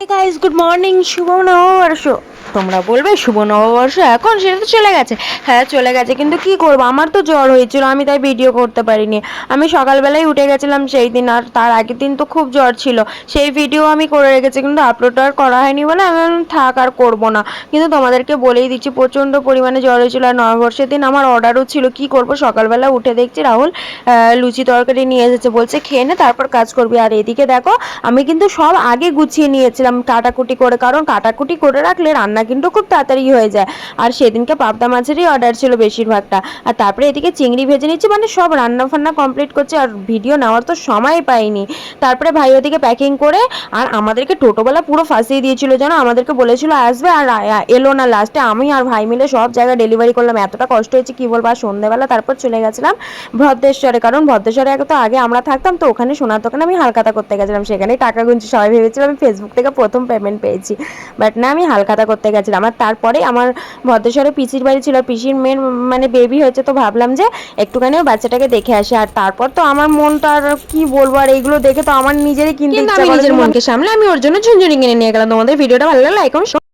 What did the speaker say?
Guys good morning শুভ নববর্ষ তোমরা বলবে শুভ নববর্ষ, এখন সেটা তো চলে গেছে। হ্যাঁ চলে গেছে, কিন্তু কি করব? আমার তো জ্বর হয়েছিল, আমি তাই ভিডিও করতে পারিনি। আমি সকালবেলায় উঠে গেছিলাম সেই দিন, আর তার আগের দিন তো খুব জ্বর ছিল। সেই ভিডিও আমি করে রেখেছি, কিন্তু আপলোড আর করা হয়নি বলে আমি থাক, আর করব না। কিন্তু তোমাদেরকে বলেই দিচ্ছি, প্রচণ্ড পরিমাণে জ্বর হয়েছিল, আর নববর্ষের দিন আমার অর্ডারও ছিল, কি করব? সকালবেলা উঠে দেখছি রাহুল লুচি তরকারি নিয়ে এসেছে, বলছে, খেয়ে নে, তারপর কাজ করবি। আর এদিকে দেখো, আমি কিন্তু সব আগে গুছিয়ে নিয়েছিলাম, কাটাকুটি করে, কারণ কাটাকুটি করে রাখলে রান্না কিন্তু খুব তাড়াতাড়ি হয়ে যায়। আর সেদিনকে পাবদা মাছেরই অর্ডার ছিল বেশিরভাগটা। আর তারপরে এদিকে চিংড়ি ভেজে নিচ্ছি মানে সব রান্না ফান্না কমপ্লিট করছি, আর ভিডিও নেওয়ার তো সময় পাইনি। তারপরে ভাই ওদিকে প্যাকিং করে, আর আমাদেরকে টোটোবেলা পুরো ফাঁসিয়ে দিয়েছিল যেন আমাদেরকে বলেছিল, আসবে আর এলো না লাস্টে আমি আর ভাই মিলে সব জায়গায় ডেলিভারি করলাম। এতটা কষ্ট হয়েছে, কী বলব? আর সন্ধ্যেবেলা তারপর চলে গেছিলাম ভদ্রেশ্বরে। কারণ ভদ্রেশ্বরে তো আগে আমরা থাকতাম, তো ওখানে সোনার দোকানে আমি হালখাতা করতে গেছিলাম। সেখানেই টাকা গুনছি। সবাই ভেবেছিলাম আমি ফেসবুক থেকে প্রথম পেমেন্ট পেয়েছি। বাট না, আমি হালখাতা করতে গেছিলাম। আর তারপরে আমার ভদ্রেশ্বরে পিসির বাড়ি ছিল। পিসির মেয়ের মানে বেবি হয়েছে তো ভাবলাম যে একটুখানি ওই বাচ্চাটাকে দেখে আসে। আর তারপর তো আমার মনটা আর কি বলব আর এইগুলো দেখে তো আমার নিজেরই কিনতে ইচ্ছা আমি নিজের মনকে সামলে আমি ওর জন্য ঝুনঝুনি কিনে নিয়ে গেলাম। তোমাদের ভিডিওটা ভালো লাগলে লাইক